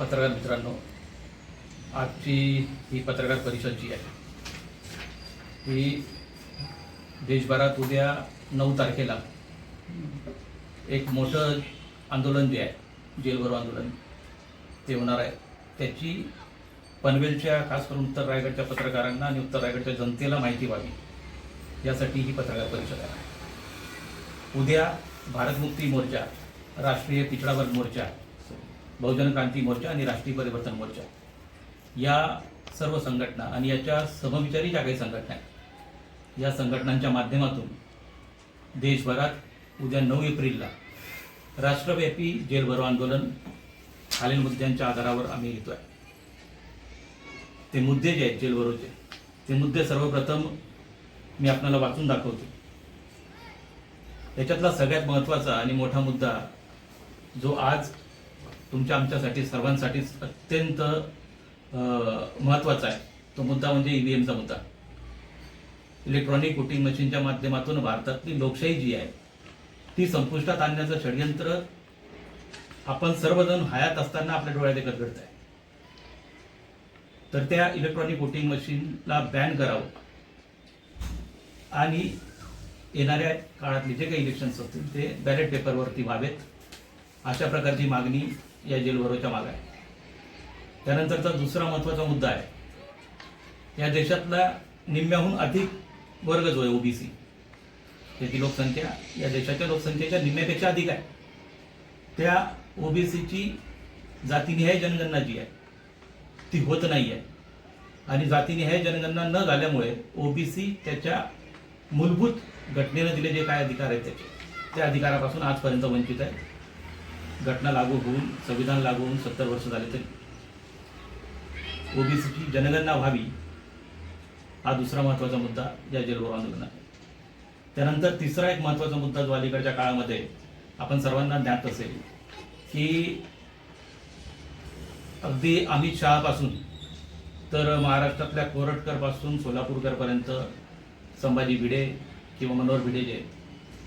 पत्रकार मित्रांनो आजची ही पत्रकार परिषद जी आहे. ही देशभरात उद्या नऊ तारखेला एक मोठं आंदोलन जे आहे जेलभरो आंदोलन ते होणार आहे. त्याची पनवेलच्या खास करून उत्तर रायगडच्या पत्रकारांना आणि उत्तर रायगडच्या जनतेला माहिती व्हावी. यासाठी ही पत्रकार परिषद आहे. उद्या भारतमुक्ती मोर्चा राष्ट्रीय पिछडा वर्ग मोर्चा बहुजन क्रांती मोर्चा आणि राष्ट्रीय परिवर्तन मोर्चा. या सर्व संघटना आणि याच्या समविचारी ज्या काही संघटना आहेत या संघटनांच्या माध्यमातून देशभरात उद्या नऊ एप्रिलला राष्ट्रव्यापी जेलभरो आंदोलन खालील मुद्द्यांच्या आधारावर आम्ही घेतो आहे ते मुद्दे जे आहेत जेलभरोचे ते मुद्दे सर्वप्रथम मी आपल्याला वाचून दाखवतो. त्याच्यातला सगळ्यात महत्त्वाचा आणि मोठा मुद्दा जो आज तुमच्या आमच्यासाठी सर्वांसाठीच अत्यंत महत्त्वाचा आहे. तो मुद्दा म्हणजे ईव्हीएमचा मुद्दा. इलेक्ट्रॉनिक वोटिंग मशीनच्या माध्यमातून भारतातली लोकशाही जी आहे ती संपुष्टात आणण्याचं षडयंत्र आपण सर्वजण हयात असताना आपल्या डोळ्यात एकत घडत आहे तर त्या इलेक्ट्रॉनिक वोटिंग मशीनला बॅन करावं. आणि येणाऱ्या काळातले जे काही इलेक्शन्स असतील ते बॅलेट पेपरवरती व्हावेत. अशा प्रकारची मागणी या जेलभरोच्या मागे आहे. त्यानंतरचा दुसरा महत्त्वाचा मुद्दा आहे. या देशातला निम्म्याहून अधिक वर्ग जो आहे ओबीसी त्याची लोकसंख्या या देशाच्या लोकसंख्येच्या निम्म्यापेक्षा अधिक आहे. त्या ओबीसीची जातीनिहाय जनगणना जी आहे ती होत नाही आहे. आणि जातीनिहाय जनगणना न झाल्यामुळे ओबीसी त्याच्या मूलभूत घटनेनं दिले जे काय अधिकार आहेत त्याचे त्या अधिकारापासून आजपर्यंत वंचित आहे. घटना लागू होऊन संविधान लागू होऊन सत्तर वर्ष झाले तरी. ओबीसीची जनगणना व्हावी हा दुसरा महत्त्वाचा मुद्दा या जेलभरो आंदोलनात आहे त्यानंतर तिसरा एक महत्त्वाचा मुद्दा जो अलीकडच्या काळामध्ये आपण सर्वांना ज्ञात असेल की अगदी अमित शहापासून तर महाराष्ट्रातल्या कोरटकरपासून सोलापूरकरपर्यंत संभाजी भिडे किंवा मनोहर भिडे जे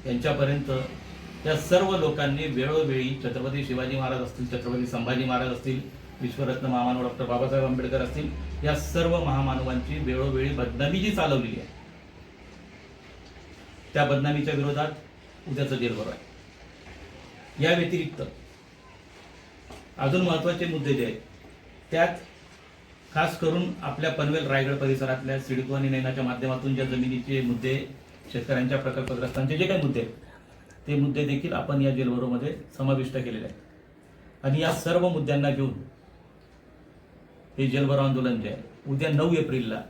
यांच्यापर्यंत या सर्व लोकांनी वेळोवेळी छत्रपती शिवाजी महाराज असतील छत्रपती संभाजी महाराज असतील विश्वरत्न महामानव डॉक्टर बाबासाहेब आंबेडकर असतील या सर्व महामानवांची वेळोवेळी बदनामी जी चालवलेली आहे त्या बदनामीच्या विरोधात उद्याचं जेलभर आहे. या व्यतिरिक्त अजून महत्त्वाचे मुद्दे जे आहेत त्यात खास करून आपल्या पनवेल रायगड परिसरातल्या सिडको आणि नैनाच्या माध्यमातून ज्या जमिनीचे मुद्दे शेतकऱ्यांच्या प्रकल्पग्रस्तांचे जे काही मुद्दे आहेत ते मुद्दे देखील आपण या जेलभरोमध्ये समाविष्ट केलेले आहेत. आणि या सर्व मुद्द्यांना घेऊन हे जेलभरो आंदोलन जे आहे उद्या नऊ एप्रिलला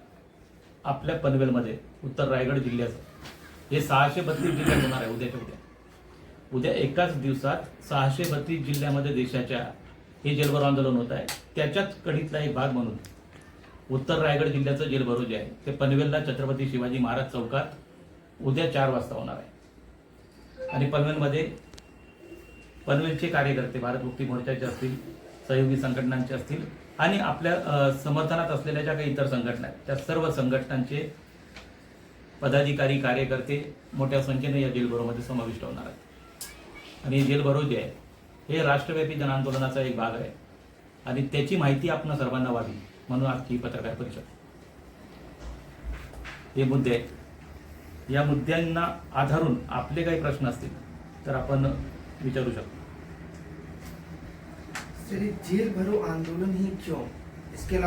आपल्या पनवेलमध्ये उत्तर रायगड जिल्ह्याचं हे सहाशे बत्तीस जिल्ह्यात होणार आहे उद्याच्या उद्या. उद्या एकाच दिवसात सहाशे बत्तीस जिल्ह्यामध्ये देशाच्या हे जेलभरो आंदोलन होत आहे. त्याच्याच कडीतला एक भाग म्हणून उत्तर रायगड जिल्ह्याचं जेलभरो जे आहे ते पनवेलला छत्रपती शिवाजी महाराज चौकात उद्या चार वाजता होणार आहे. आणि पनवेलमध्ये पनवेलचे कार्यकर्ते भारत मुक्ती मोर्चाचे असतील सहयोगी संघटनांचे असतील आणि आपल्या समर्थनात असलेल्या ज्या काही इतर संघटना आहेत त्या सर्व संघटनांचे पदाधिकारी कार्यकर्ते मोठ्या संख्येने या जेलभरोमध्ये समाविष्ट होणार आहेत. आणि हे जेलभरो जे आहे हे राष्ट्रव्यापी जनआंदोलनाचा एक भाग आहे. आणि त्याची माहिती आपण सर्वांना व्हावी म्हणून आजची पत्रकार परिषद. हे मुद्दे आहेत या मुद्द्यांना आधारून आपले काही प्रश्न असतील तर आपण विचारू शकतो. सर जेल भरो आंदोलन ही क्यों? इसके